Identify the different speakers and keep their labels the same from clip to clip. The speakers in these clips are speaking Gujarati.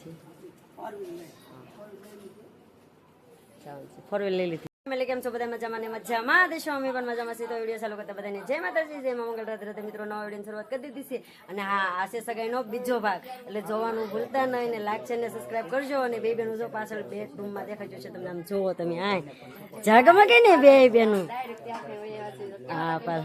Speaker 1: છે. ફોર વ્હીલ લઈ લીધી. ફેમિલી કેમ છો? બધા મજામાં ને મજામાં? દેશો અમે પણ મજામાં છીએ તો વીડિયો ચાલુ કરતા બધાને જય માતાજી જય મા મંગળ રાત્રે મિત્રો નવા વિડીયોની શરૂઆત કરી દીધી છે. અને હા આશે સગાઈનો બીજો ભાગ. એટલે જોવાનું ભૂલતા નહીં ને લાઈક છે ને સબસ્ક્રાઇબ કરજો અને બે બેનું જો પાછળ બે રૂમમાં દેખાય છે તમને આમ જોવો તમે હા. જાગમાં કે ને બે બેનું? હા પણ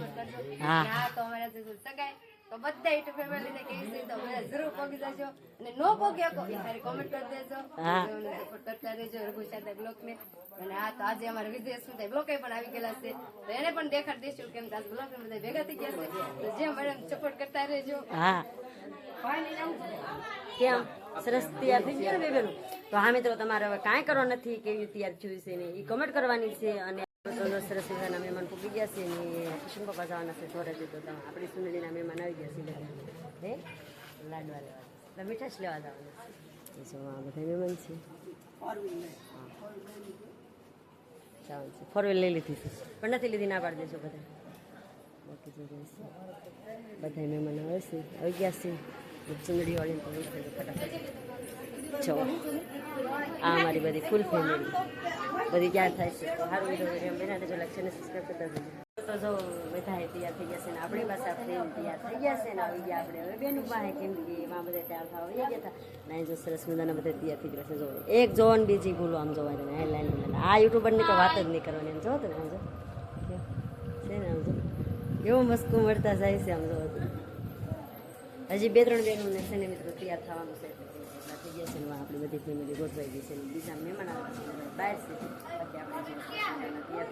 Speaker 1: હા.
Speaker 2: હા તો અમારા સગાઈ. તો બધા યુટ્યુબ ફેમિલી ને તો બધા જરૂર પગી જજો અને નો પગી શકો એ કોમેન્ટ કરી દેજો.
Speaker 1: હા.
Speaker 2: સપોર્ટ કરતા રહેજો રઘુ સાથે બ્લોગ ને અને હા તો આજે અમારા વિદેશ શું થાય પણ આવી ગયેલા છે. તો એને પણ દેખાડ દઈશું કેમ કે આજ ને બધા ભેગા થઈ ગયા છે. તો જે મેડમ સપોર્ટ કરતા રહેજો.
Speaker 1: હા. કેમ? સરસ તૈયાર થઈ ગયા ને બેનું તો હા મિત્રો તમારે હવે કાંઈ કરો નથી કેવી તૈયાર થયું છે ને એ કમેન્ટ કરવાની છે અને તો સરસ મજાના મહેમાન પૂકી ગયા છે ને કિશન પપ્પા જવાના છે ધોરેજ તો આપણી સુનેલીના મહેમાન આવી ગયા છે બધા. હે? લાડવા લેવા. મીઠાશ લેવા જવાના છે? જો આ બધા મહેમાન છે. ચાલ છે. ફોર વ્હીલ લઈ લીધી છે. પણ નથી લીધી, ના પાડી દેજો બધા. બાકી જો બધા મહેમાન આવે છે. આવી ગયા છે. ચુંદડી વાળી ફટાફટ. જો, આ અમારી બધી ફૂલ ફેમિલી બધી તૈયાર થાય છે? તો સારું વીડિયો એમ બેના જો લક્ષ્યને સબસ્ક્રાઈબ કરતા જજો તો જો બધા તૈયાર થઈ ગયા છે ને આપણી પાસે આપણે તૈયાર થઈ ગયા છે ને આવી ગયા આપણે. હવે બેનું પાસે કેમ કે એમાં બધા તૈયાર થવા આવી ગયા હતા. ના જો સરસ મજાના બધા તૈયાર થઈ ગયા છે. જો એક જોવો બીજી ભૂલો આમ જોવાય તમે લાઈન લાઈન આ યુટ્યુબરની તો વાત જ નહીં કરવાની. એમ જો તમે આમ જો. છે ને, આમ જો. એવો મસ્કો મળતા જાય છે આમ જો હજી બે ત્રણ બેનું ને છે ને મિત્રો તૈયાર થવાનું છે. ગયા છે આપણી બધી ફેમિલી ગોઠવાઈ ગઈ છે બીજા મહેમાન આવે બહાર છે. બાકી આપણે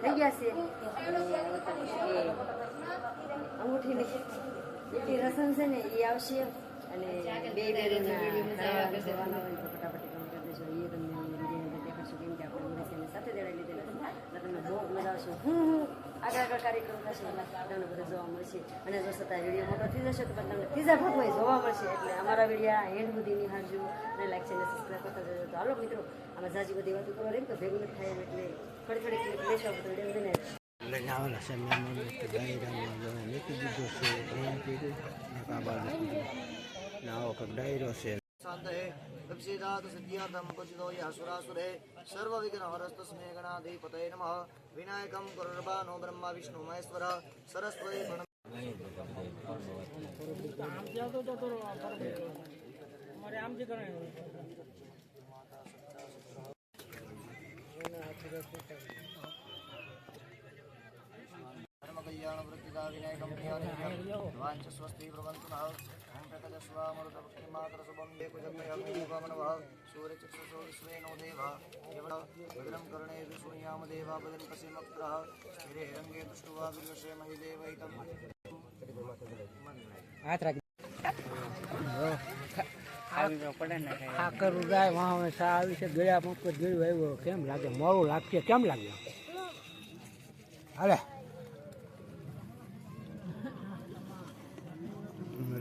Speaker 1: તૈયાર થઈ ગયા છે. પછી અંગૂઠીની એટલી રસમ છે ને એ આવશે અને બે બે ફટાફટ એ તમને દેખાડશું કેમ કે આપણે સાથે દેવાઈ લીધેલા તમને બહુ મજા આવશે. હું હું. આગળ આગળ બધું જોવા મળશે. અને જો છતાં વીડિયો મોટો થઈ જશે, તો તમને ત્રીજા ભાગમાં જોવા મળશે. એટલે અમારા વિડીયા હેન્ડ સુધી નિહાળજો અને લાઈક છે સબસ્ક્રાઈબ કરતા જજો. તો હાલો મિત્રો, આમાં જાજી બધી વાતો કરો રહી તો ભેગું નથી થાય એટલે થોડી થોડી ક્લિક લેશો તો વીડિયો બધીને
Speaker 3: લઈને આવેલા છે, મહેમાનો ડાયરામાં જમે મૂકી દીધો છે, એમ કીધું. ને આ બાજુ આવો કંઈક ડાયરો છે.
Speaker 4: शान्तये विक्षेदात् सिद्ध्यार्थं क्वचितो यासुरासुरे सर्वविघ्नहरस्तस्मै गणाधिपतये नमः विनायकं गुरुर्बानो ब्रह्मा विष्णु महेश्वर सरस्वती प्रणम धर्मकल्याणवृत्तिका विनायकं ध्यानीयं वाञ्छ स्वस्ति प्रवन्तु नः ॐ प्रकटस्वामरुतपुष्टिमात्रशुभं देकुजग्नयग्निभवनवः सूर्यचक्षुषो विश्वेनो देवा यवण भद्रं कर्णे विशून्याम देवा भद्रं पश्यमक्त्रः स्थिरे रङ्गे दृष्ट्वा विश्वसे महिदेवैतं
Speaker 3: આ કરું જાય વાહ સા આવી છે ગયા મફત જોયું આવ્યો કેમ લાગે મોડું લાગશે કેમ લાગે હાલે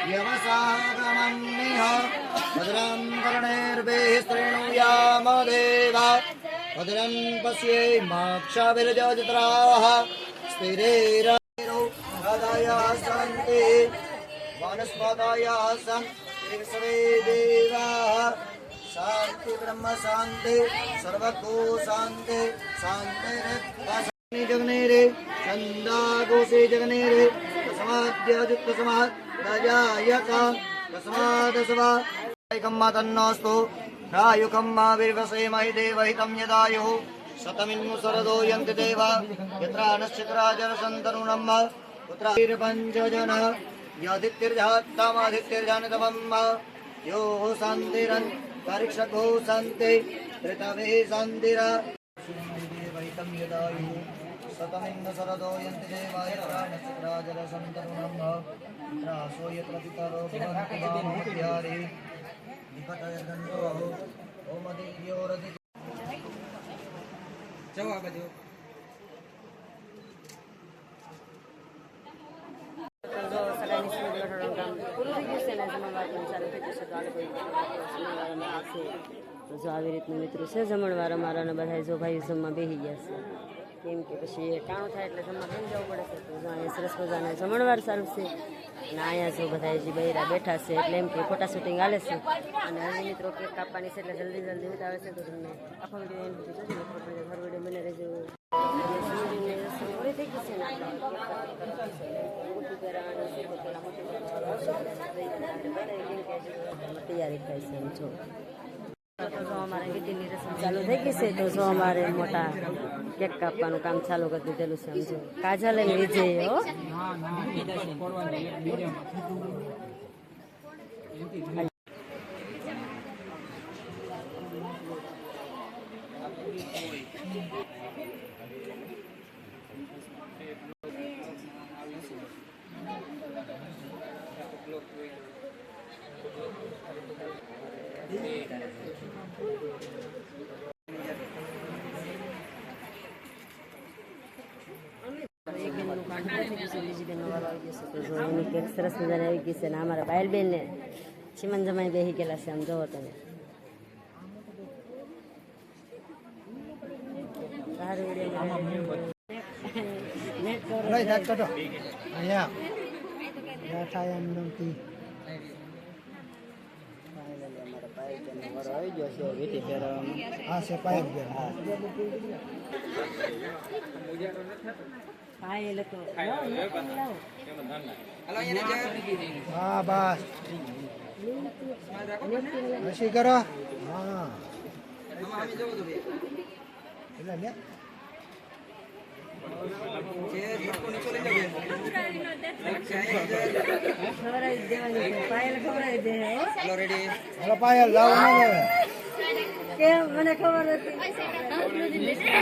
Speaker 4: विश्ववे मानवः सूरजगसो विश्वेनो देवा यमसागमन्निह भद्रं कर्णैर्भिः देवा भद्रं पश्ये माक्षाभिर्जत्राः स्थिरेरौ हृदयः सन्ति वनस्पतय सन्ति देवाः शान्ति ब्रह्म शान्ति सर्वतो शान्ति शान्ति जगने रे छन्दागोषे जगने रे तस्माद्यजुक्तसमात् दयायक तस्मादस्वा एकं मातन्नस्तु रायुकं मा विर्वसे महि देवहितं यदायुः शतमिन्नु शरदो यन्ति देवा यत्र नश्चित्राजरसन्तनुणम् पुत्रापञ्चजन यदित्यर्जात्तमधित्यर्जानतमम् यो शान्तिरन् परीक्षको शान्ति ऋतवे शान्तिर वैतं यदायुः शतमिन्न शरदो यन्ति देवा यत्र नक्षत्राजरसन्तनुणम् रासो यत्र पितरो भवन्ति वामोद्यारे निकटयदन्तो ओमदीयोरधि
Speaker 1: તો જો સગાઈની સિંદૂર લગાડવાનું કામ પૂરું થઈ ગયું છે ને જમણવાર પણ ચાલુ થઈ જશે તો આ લોકો જમણવારમાં આવશે તો જો આવી રીતનું મિત્રો છે જમણવાર અમારા અને બધા જો ભાઈ જમવા બેસી ગયા છે. કેમ કે પછી એ ટાણું થાય એટલે જમવા બેસી જવું પડે છે. તો જો અહીંયા સરસ મજાના જમણવાર સારું છે. અને અહીંયા જો બધા જે બૈરા બેઠા છે એટલે એમ કે ફોટા શૂટિંગ હાલે છે. અને હજી મિત્રો કેક કાપવાની છે એટલે જલ્દી જલ્દી ઉતાવે છે તો તમને આખો વીડિયો એમ સુધી જોજો મિત્રો આપણે ઘર વીડિયો બને રહેજો. પૂરી થઈ ગઈ છે ને મોટી પહેરાવાનું છે તો પેલા મોટી પહેરાવાનું તૈયારી થાય છે એમ જો. તો જો અમારે વિધિની રસમ ચાલુ થઈ ગઈ છે તો જો અમારે મોટા કેક કાપવાનું કામ ચાલુ કરી દીધેલું છે સમજો કાજલ અને વિજય હો ગયું બીજી વારો આવી કેક સરસ મજાની આવી ગઈ છે ને અમારા પાયલ બેનને ચીમન જમાઈ બેસી ગયેલા છે આમ જોવો તમે
Speaker 3: હા છે પાય બેન હા
Speaker 1: નેટ લાવો.
Speaker 3: હા બસ. હસી કરો. હા. એટલે લે.
Speaker 1: પાયલ
Speaker 3: લાવો
Speaker 1: મને. ખબર હતી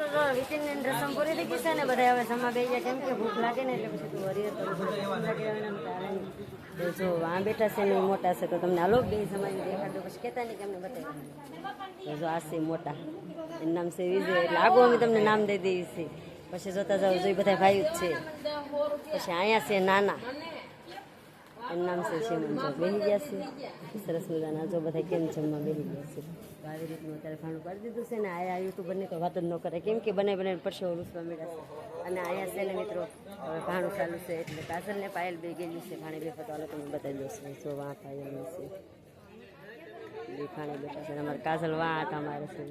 Speaker 1: રસમ પૂરી થઈ ગઈ છે ને બધા હવે જમવા બેસી ગયા કેમ કે ભૂખ લાગે ને એટલે પછી તું હરિયર જો આ બેઠા છે ને મોટા છે તો તમને આલો બે દેખાડ. પછી કહેતા નહીં કે અમને બતાવી. જો આ છે મોટા. એનું નામ છે વિજય. એટલે આગળ અમે તમને નામ દઈ દઈએ છીએ. પછી જોતા જાવ જો એ બધા ભાઈ જ છે. પછી અહીંયા છે નાના. એનું નામ છે શિવમન જો બેસી ગયા છે. સરસ મજાના. જો બધા કેમ જમવા બેસી ગયા છે? તો આવી રીતનું અત્યારે ખાણું પાડી દીધું છે ને. આયા યુટ્યુબરને તો વાત જ ન કરે. કેમ કે બને બને પડશે લૂસવા મળ્યા છે. અને અહીંયા છે ને મિત્રો, હવે ભાણું ચાલુ છે એટલે કાજલ ને પાયલ બે ગયેલી છે. ભાણે બે ફોટો તમને બતાવી દઉં જો વાં પાયલ છે. બે ભાણે બેઠા છે. અમારે કાજલ વાં હતા અમારે છે.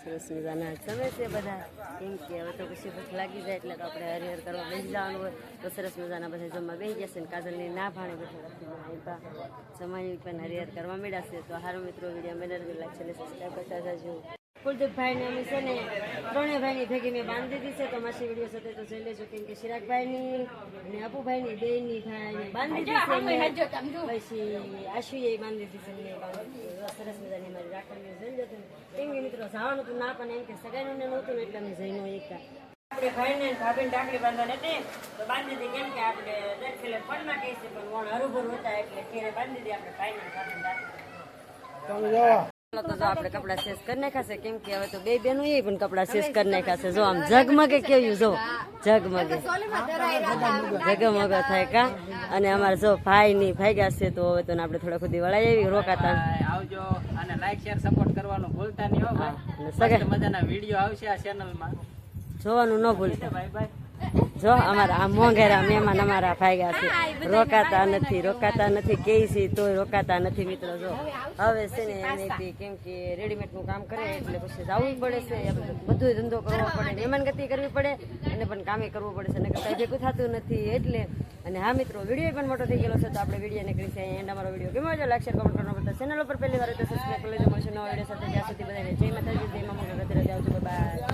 Speaker 1: સરસ મજાના. જમે છે બધા. કેમ કે હવે તો પછી ભૂખ લાગી જાય એટલે આપણે હરિહર કરવા બેસી જવાનું હોય તો સરસ મજાના બધા જમવા બેસી જશે ને કાજલની ના ભાણે બેઠા જમાઈ પણ હરિહર કરવા મળ્યા તો હારો મિત્રો, વીડિયો મેનર લાગશે ને સબસ્ક્રાઈબ કરતા જજો. કુલદીપભાઈને અમે છે ને ત્રણેય ભાઈની ભેગી મેં બાંધી દીધી છે. તો માસી વીડિયો સાથે તો જોઈ લેજો કેમ કે ચિરાગભાઈની અને અપુભાઈની બેયની ભાઈને બાંધી દીધી છે પછી આશુએ બાંધી દીધી છે સરસ મજાની મારી રાખવાની જોઈ લેજો કેમ કે મિત્રો જવાનું હતું ના પણ એમ કે સગાઈનું ને નહોતું ને એટલે અમે જઈને એકતા આપણે ભાઈને ને ભાભીને ટાકડી બાંધવાની હતી. તો બાંધી દીધી કેમ કે આપણે દર ખેલે ફળમાં કહી છે પણ વણ હરુભરું હતા એટલે ઘેરે બાંધી દીધી આપણે ભાઈને ને ભાભીને ચાલો તો જો આપણે કપડા શેષ કરી નાખ્યા છે. કેમ કે હવે તો બે બેનું એ પણ કપડા શેષ કરી નાખ્યા છે. જો આમ ઝગમગે કેવું જો ઝગમગે. ઝગમગ. થાય કા? અને અમારે જો ભાઈ ની ભાગ્યા છે તો હવે તો આપણે થોડા ખુદી વળાઈ આવી રોકાતા.
Speaker 5: આવજો અને લાઈક શેર સપોર્ટ કરવાનું ભૂલતા નહીં હો ભાઈ. મજાના વીડિયો આવશે આ ચેનલમાં
Speaker 1: જોવાનું ન ભૂલતા.
Speaker 5: બાય બાય
Speaker 1: જો, અમારા આ મોંઘેરા મહેમાન અમારા ભાગ્યા છે. રોકાતા નથી રોકાતા નથી કે છે તોય રોકાતા નથી મિત્રો, જો. હવે છે ને એને કેમ કે રેડીમેડનું કામ કરે એટલે પછી જવું પડે છે. બધું ધંધો કરવો પડે મહેમાનગતિ કરવી પડે, અને પણ કામે કરવું પડે છે. અને કઈ ભેગું થતું નથી, એટલે અને હા મિત્રો, વીડિયો પણ મોટો થઈ ગયેલો છે, તો આપણે વીડિયો નીકળી છે એન્ડ અમારો વીડિયો કેમ હોય લાગશે કમેન્ટ કરવાનો બધા ચેનલ ઉપર પહેલી વાર તો સબસ્ક્રાઈબ કરી લેજો. મળશે નવા વીડિયો સાથે. ત્યાં સુધી બધાને જય માતાજી, જય